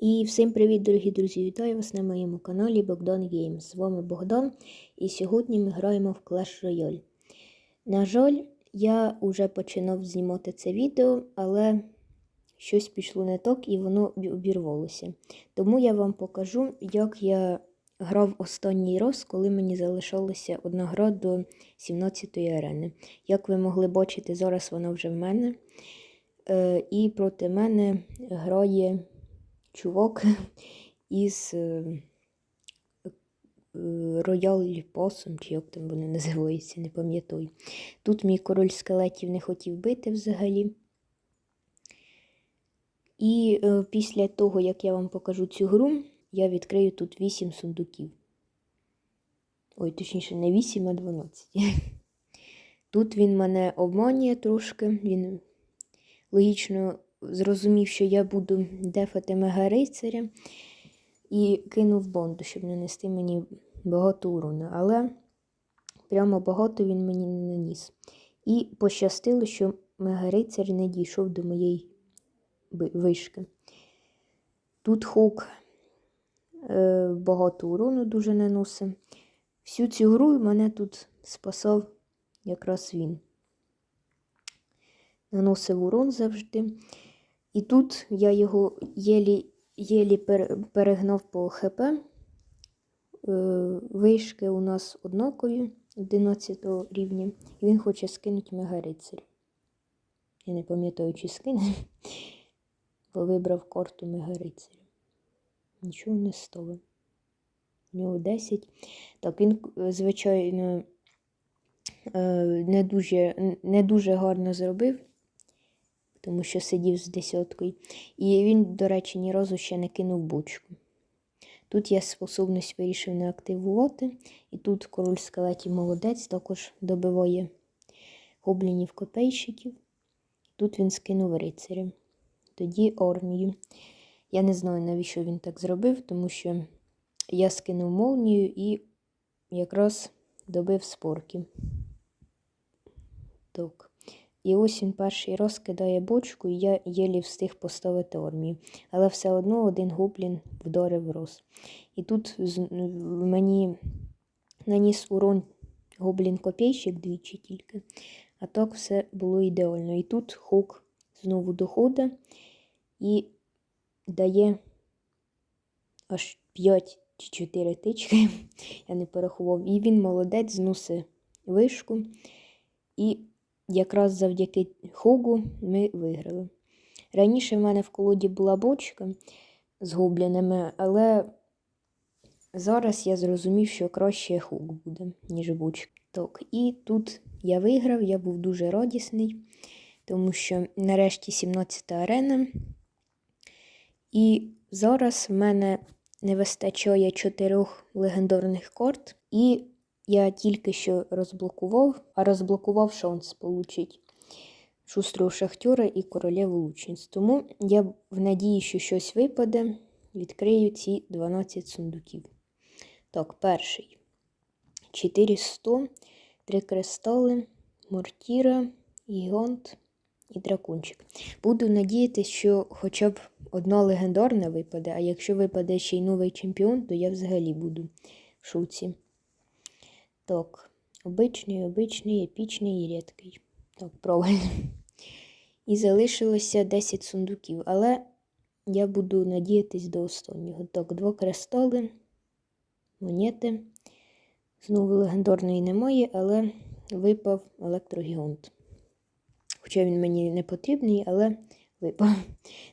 І всім привіт, дорогі друзі! Вітаю вас на моєму каналі Богдан Games. З вами Богдан, і сьогодні ми граємо в Clash Royale. На жаль, я вже починав знімати це відео, але щось пішло не так і воно обірвалося. Тому я вам покажу, як я грав останній раз, коли мені залишалася одна гра до 17-ї арени. Як ви могли бачити, зараз вона вже в мене. Е, І проти мене грає чувак із е, Роял Посом, чи як там вони називаються, не пам'ятаю. Тут мій король скелетів не хотів бити взагалі. І е, після того, як я вам покажу цю гру, я відкрию тут 8 сундуків. Ой, точніше, не 8, а 12. Тут він мене обманює трошки. Він логічно зрозумів, що я буду дефати мегарицаря і кинув бонду, щоб нанести мені багато урону. Але прямо багато він мені не наніс. І пощастило, що мегарицар не дійшов до моєї вишки. Тут хук е, багато урону дуже наносить. Всю цю гру мене тут спасав якраз він. Наносив урон завжди. І тут я його єлі, єлі перегнав по ХП. Е, вишки у нас однакові 11 рівня, і він хоче скинути мегарицарь. Я не пам'ятаю, чи скине, бо вибрав карту мегарицаря. Нічого не стало. У нього 10. Так, він, звичайно, е, не дуже, не дуже гарно зробив тому що сидів з десяткою. І він, до речі, ні разу ще не кинув бочку. Тут я способність вирішив не активувати. І тут король скелетів молодець також добиває гоблінів копейщиків. Тут він скинув рицаря. Тоді армію. Я не знаю, навіщо він так зробив, тому що я скинув молнію і якраз добив спорки. Так. І ось він перший раз кидає бочку, і я єлі встиг поставити армію. Але все одно один гоблін вдарив роз. І тут мені наніс урон гоблін-копійщик двічі тільки. А так все було ідеально. І тут хук знову доходить і дає аж 5 чи 4 тички. Я не порахував. І він молодець, зносить вишку. І якраз завдяки Хугу ми виграли. Раніше в мене в колоді була бочка з гоблінами, але зараз я зрозумів, що краще хук буде, ніж бочка. Так, І тут я виграв, я був дуже радісний, тому що нарешті 17 арена. І зараз в мене не вистачає чотирьох легендарних карт. І я тільки що розблокував, а розблокував шанс получить шустрого шахтера і королеву лучниць. Тому я в надії, що щось випаде, відкрию ці 12 сундуків. Так, перший. 400, 3 кристали, мортіра, гігант і дракончик. Буду надіятися, що хоча б одна легендарна випаде, а якщо випаде ще й новий чемпіон, то я взагалі буду в шуці. Так, обичний, обичний, епічний і рідкий. Так, правильно. І залишилося 10 сундуків, але я буду надіятись до останнього. Так, два кристали, монети. Знову легендарної немає, але випав електрогіонт. Хоча він мені не потрібний, але випав.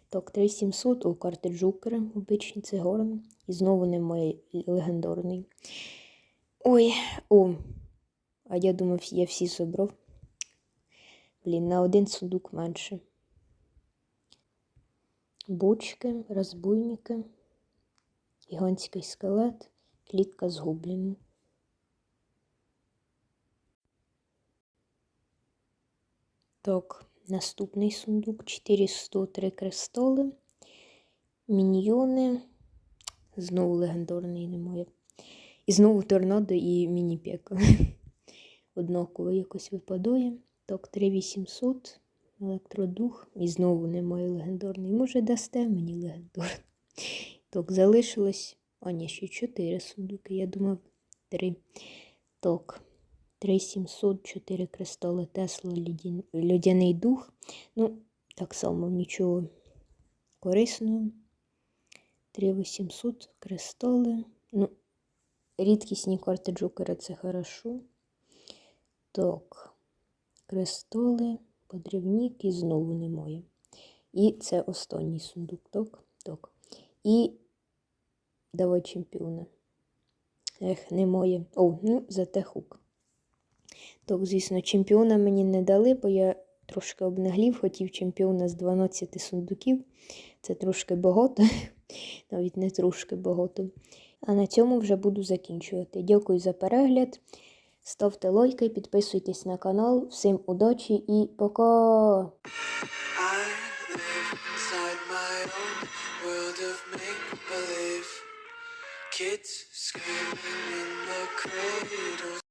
Так, 3700 у карти Джокера, обичний це горн. І знову немає легендарний. Ой, о, а я думав, я всі собрав. Блін, на один сундук менше. Бочки, розбойники, гігантський скелет, клітка з гобліном. Так, наступний сундук 403 кристали, міньйони. Знову легендарний немає. І знову торнадо і міні-пека. Однаково якось випадає. Так, 3800, електродух. І знову немає легендарний. Може, дасте мені легендарний. Так, залишилось. А, ні, ще 4 сундуки, я думав 3. Так. 3700, 4 кристали Тесла, льодяний дух. Ну, так само нічого корисного. 3800 кристали. Ну, рідкісні карти Джокера це хорошо. Так. Кристали, подрівник і знову немає. І це останній сундук. Так, так. І давай чемпіона. Ех, немає. О, ну, зате хук. Так, звісно, чемпіона мені не дали, бо я трошки обнаглів, хотів чемпіона з 12 сундуків. Це трошки багато, навіть не трошки багато. А на цьому вже буду закінчувати. Дякую за перегляд. Ставте лайки, підписуйтесь на канал. Всім удачі і пока! Kids screaming in the cradles.